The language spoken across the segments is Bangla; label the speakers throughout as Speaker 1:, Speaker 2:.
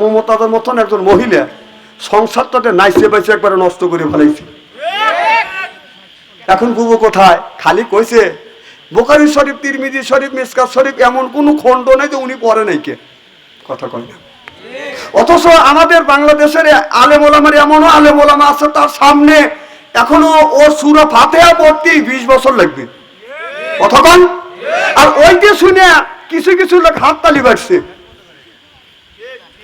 Speaker 1: মমতাদের মতন একজন মহিলা সংসারটাতে নাইসে বাইসে একবারে নষ্ট করে ফেলাইছে। এখন বুবু কোথায়? খালি কইছে, বোকারি শরীফ, তিরমিজি শরীফ, মিসকাত শরীফ, এমন কোনো খণ্ড নেই যে উনি পড়ে নাই কে? কথা কয় না। অথচ আমাদের বাংলাদেশের আলেমোলামার এমনও আলেমোলামা আছে তার সামনে। এখনও ও সুরা ফাতেহা পড়তেই বিশ বছর লাগবে। কথা কন? আর ওই যে শুনে কিছু কিছু লোক হাততালি বাড়ছে।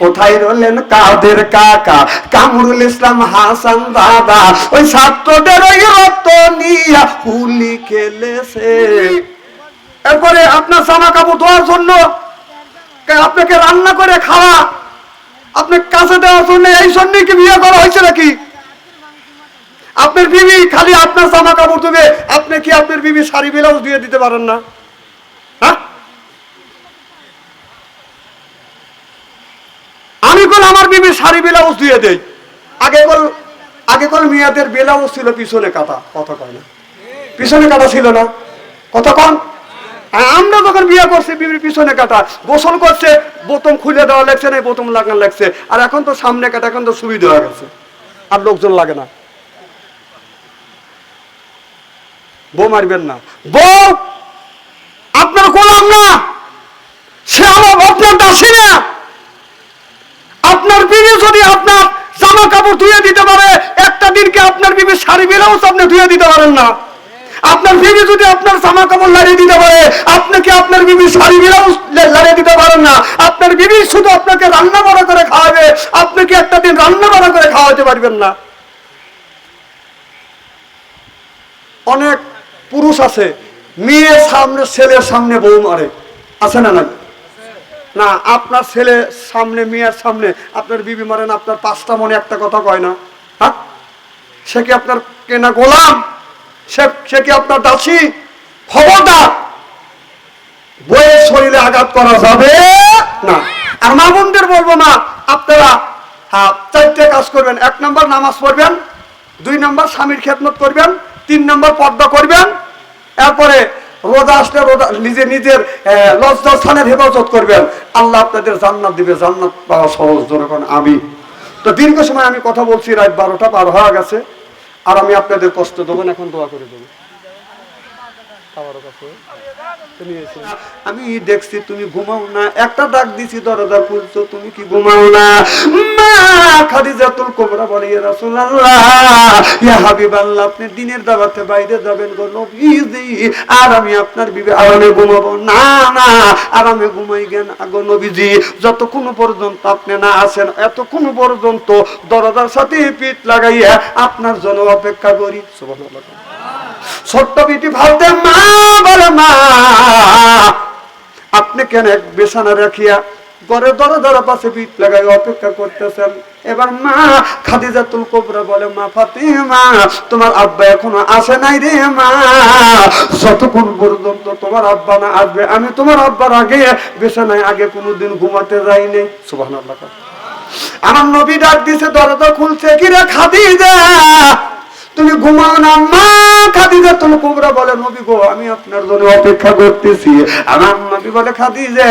Speaker 1: কোথায় রলেন কাদের কাকা? কামরুল ইসলাম হাসান দাদা, ওই ছাত্রদের ওই রক্ত নিয়া হুলি খেলেছে। এরপরে আপনার জামা কাপড় ধোয়ার জন্য আপনাকে রান্না করে খাওয়া, আপনার কাছে দেওয়ার জন্য এই জন্যই কি বিয়ে করা হয়েছে নাকি? আপনার বিবি খালি আপনার জামা কাপড় দেবে আপনি কি আপনার বিবি শাড়ি ব্লাউজ দিয়ে দিতে পারেন না হ্যাঁ আমি কল আমার বিবি শাড়ি ব্লাউজ দিয়ে দেই। আগে কল আগে কল মেয়েদের ব্লাউজ ছিল পিছনে কাটা কথা কয় না। পিছনে কাটা ছিল না, কথা কন। আমরা যখন বিয়ে করছি, বিবির পিছনে কাটা গোসল করছে বোতম খুলে দেওয়া লাগছে না বোতম লাগানো লাগছে। আর এখন তো সামনে কাটা এখন তো সুবিধা হয়ে গেছে। আর লোকজন লাগে না। বউ মারবেন না। বউ আপনার গোলাম না সে আমার আপনার দাসী না আপনার বিবি যদি আপনার জামা কাপড় ধুয়ে দিতে পারে একটা দিনকে আপনার বিবি শাড়ি বেলাও আপনি ধুয়ে দিতে পারেন না। আপনার বিবি যদি আপনার জামা কাপড় লাড়িয়ে দিতে পারে আপনাকে আপনার বিবি শাড়ি বেলাও লাড়িয়ে দিতে পারেন না? আপনার বিবি শুধু আপনাকে রান্না বাড়া করে খাওয়াবে আপনাকে একটা দিন রান্না বাড়া করে খাওয়াতে পারবেন না? অনেক পুরুষ আছে, মেয়ের সামনে, ছেলের সামনে বউ মারে। আছে না না না, আপনার ছেলে সামনে, মেয়ের সামনে, আপনার বিবি মারেন আপনার পাঁচটা মনে একটা কথা কয় না। সে কি আপনার কেনা গোলাম? সে কি আপনার দাসী? খবরদার! বইয়ের শরীরে আঘাত করা যাবে? না। আর মা বোনদের বলব না আপনারা চারটে কাজ করবেন। এক নম্বর নামাজ পড়বেন দুই নম্বর স্বামীর খেদমত করবেন তিন নম্বর পর্দা করবেন এরপরে রোজা আসলে রোজা নিজে নিজের আহ, লজ্জা স্থানের হেফাজত করবেন। আল্লাহ আপনাদের জান্নাত দিবে জান্নাত পাওয়া সহজ যখন আমি। তো দীর্ঘ সময় আমি কথা বলছি রাত বারোটা পার হওয়া গেছে। আর আমি আপনাদের কষ্ট দেবো না, এখন দোয়া করে দেবো। আমি দেখছি তুমি ঘুমাও না। একটা ডাক দিছি, দরজা খুলছো, তুমি কি ঘুমাও না? আপনি দিনের দাওয়াতে বাইরে যাবেন গো নবীজি। আর আমি আপনার বিবে ঘুমাবো। না না, আরামে ঘুমাই গেন আগো নবীজি। যতক্ষণ পর্যন্ত আপনি না আসেন, এতক্ষণ পর্যন্ত দরজার সাথে পিঠ লাগাইয়া আপনার জন্য অপেক্ষা করি। ছোট্ট বিটি ভাবতে, মা, বলে মা, আপনি কেন এক বেসানা রাখিয়া ঘরে দরে দরে পাশে পিঠ লাগাই অপেক্ষা করতেছেন? এবার মা খাদিজাতুল কোবরা বলে, মা ফাতিমা, তোমার আব্বা এখনও আসে নাই রে মা। যতক্ষণ পর্যন্ত তোমার আব্বা না আসবে, আমি তোমার আব্বার আগে বেসানায় আগে কোনোদিন ঘুমাতে যাইনি। সুবহানাল্লাহ। আমার নবী ডাক দিছে, দরজা খুলছে কি রে খাদিজা? তুমি ঘুমাও না। মা খাদিজা, তুমি কুবরা বলে, নবী গো, আমি আপনার জন্য অপেক্ষা করতেছি। আমার নবী বলে, খাদিজা,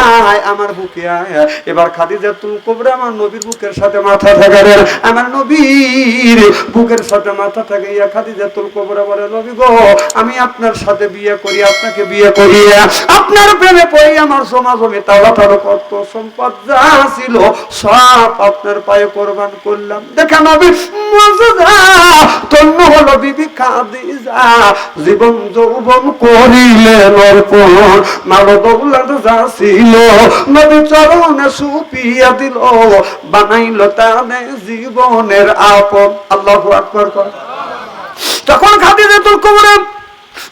Speaker 1: আয় আমার বুকে আয়। এবার খাদিজা, তুমি কুবরা আমার নবীর বুকের সাথে মাথা ঠাকারেন আমার নবীর বুকের সাথে মাথা ঠাকাইয়া খাদিজা, তুল কুবরা বলে, নবী গো, আমি আপনার সাথে বিয়ে করি, আপনাকে বিয়ে করি আপনার প্রেমে পড়ি আমার জমা জমি তাওলা তারও কত সম্পদ যা ছিল, সব আপনার পায়ে কোরবান করলাম। দেখে নবী, মুজদা তন্ন হলো বিবি খাদিজা জীবন যৌবন করিলেন অর্পণ যা ছিল চরণে সুপিয়া দিল, বানাইল জীবনের আপন। আল্লাহু আকবার কর তখন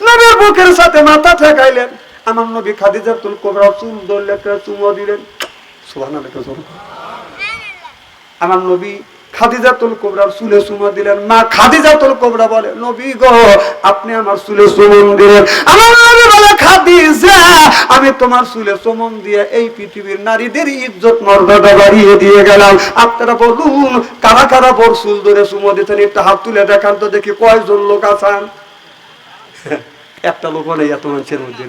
Speaker 1: নবীর বুকের সাথে মাথা ঠেকাইলেন। আমার নবী খাদিজাতুল কুবরা চুল ধরলে চুমো দিলেন। সুবহানাল্লাহ আমার নবী খাদিজাতুল কোবরার চুলে চুমা দিলেন। মা খাদিজাতুল কোবরা বলে নবী গো আপনি আমার চুলে চুমন দিলেন। আমার নবী বলে খাদিজা আমি তোমার চুলে চুমন দিয়ে এই পৃথিবীর নারীদের ইজ্জত মর্যাদা বাড়িয়ে দিয়ে গেলাম। আপনারা বলুন কারা কারা বড় চুল ধরে চুমো দিতেন? একটু হাত তুলে দেখান তো দেখি কয়জন লোক আছেন। একটা লোক নেই এত মানুষের মধ্যে।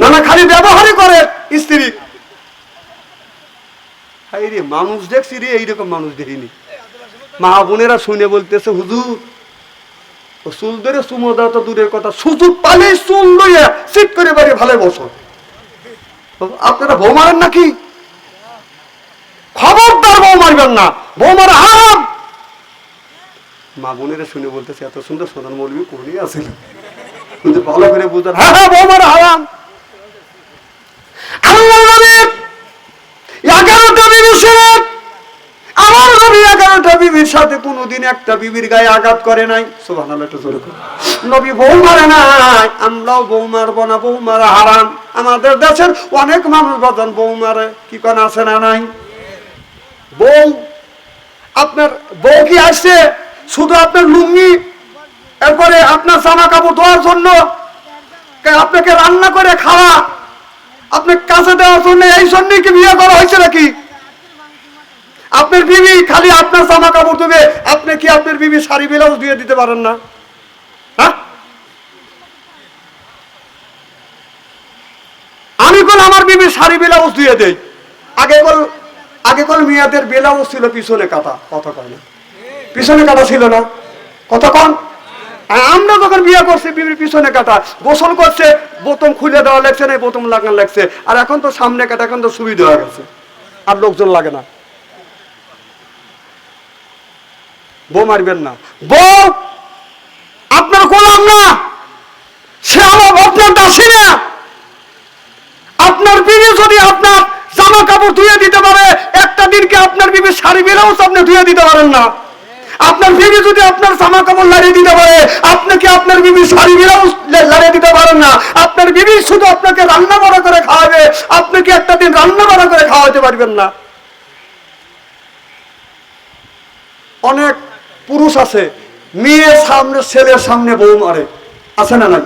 Speaker 1: না না খালি ব্যবহারই করে স্ত্রী। হাই রে, মানুষ দেখছি রে, এইরকম মানুষ দেখিনি। মা বোনেরা শুনে বলতেছে, হুজুর ও চুল ধরে চুমো দেওয়া তো দূরের কথা। সুযোগ পালে চুল লইয়া সিট করে বাড়ি ভালো বসো। আপনারা বউ মারেন নাকি? খবরদার বউ মারবেন না। বউ মারা হারাম। মা বোনেরা শুনে বলতেছে, এত সুন্দর সোনার মৌলবি কোনই কিন্তু ভালো করে বুঝতেন হ্যাঁ হ্যাঁ বউ মারা হারাম আল্লাহ নবী এগারোটা বিবি ছিলেন আমার নবী বিবির সাথে কোনোদিন একটা বিবির গায়ে আঘাত করে নাই। সোভান নবী বউ মারে নাই, আমরাও বউ মারবো না, বউ মারা হারাম। আমাদের দেশের অনেক মানুষ বাজান বউ মারে, কি কোন আছে না নাই? বউ, আপনার বউ কি আসছে? শুধু আপনার লুঙ্গি, এরপরে আপনার জামা কাপড় ধোয়ার জন্য আপনাকে রান্না করে খাওয়া আপনি কাছে দেওয়ার জন্য, এই জন্যই কি বিয়ে করা হয়েছে নাকি? আপনার বিবি, খালি আপনার জামা কাপড় দেবে। আপনি কি আপনার বিবি শাড়ি ব্লাউজ দিয়ে দিতে পারেন না? হ্যাঁ? আমি কোন আমার বিবি শাড়ি ব্লাউজ দিয়ে দেই। আগে কল আগে কল মেয়েদের ব্লাউজ ছিল পিছনে কাটা, কথা কয় না। পিছনে কাটা ছিল না। কথা কন। আমরা যখন বিয়ে করছি, বিবির পিছনে কাটা। গোসল করছে বোতম খুলে দেওয়া লাগছে না বোতম লাগানো লাগছে। আর এখন তো সামনে কাটা, এখন তো সুবিধা হয়ে গেছে। আর লোকজন লাগে না। বউ মারবেন না। বউ, আপনার গোলাম না। সে আমার আপনার দাসী না। আপনার বিবি যদি আপনার জামা কাপড় ধুয়ে দিতে পারে, একটা দিনকে আপনার বিবি শাড়ি আপনি ধুয়ে দিতে পারেন না। আপনার বিবি যদি আপনার জামা কাপড় লাড়িয়ে দিতে পারে আপনার বিবি শাড়ি লাড়িয়ে দিতে পারেন না? আপনার বিবি শুধু আপনাকে রান্না বাড়া করে খাওয়াবে, আপনি কি একটা দিন রান্না বাড়া করে খাওয়াতে পারবেন না? অনেক পুরুষ আছে, মেয়ের সামনে, ছেলের সামনে বউ মারে। আছে না না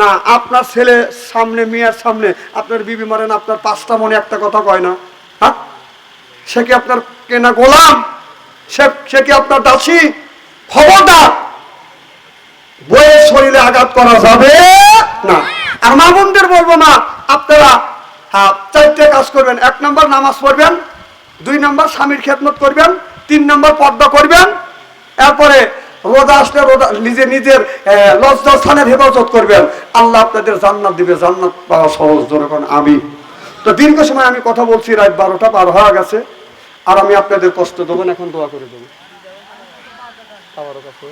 Speaker 1: না, আপনার ছেলে সামনে, মেয়ের সামনে, আপনার বিবি মারেন আপনার পাঁচটা মনে একটা কথা কয় না। হ্যাঁ? সে কি আপনার কেনা গোলাম? সে কি আপনার দাসী? খবরদার? বইয়ের শরীরে আঘাত করা যাবে? না। আর মা বলব না, আপনারা হ্যাঁ চারটে কাজ করবেন। এক নম্বর নামাজ পড়বেন, দুই নম্বর স্বামীর খেদমত করবেন তিন নম্বর পর্দা করবেন এরপরে রোজা আসলে রোজা নিজে নিজের আহ, লজ্জা স্থানের হেফাজত করবেন। আল্লাহ আপনাদের জান্নাত দিবে জান্নাত পাওয়া সহজ যেরকম আমি। তো দীর্ঘ সময় আমি কথা বলছি রাত বারোটা পার হওয়া গেছে আর আমি আপনাদের কষ্ট দেবেন এখন দোয়া করে দেবো। আবারও কাছে।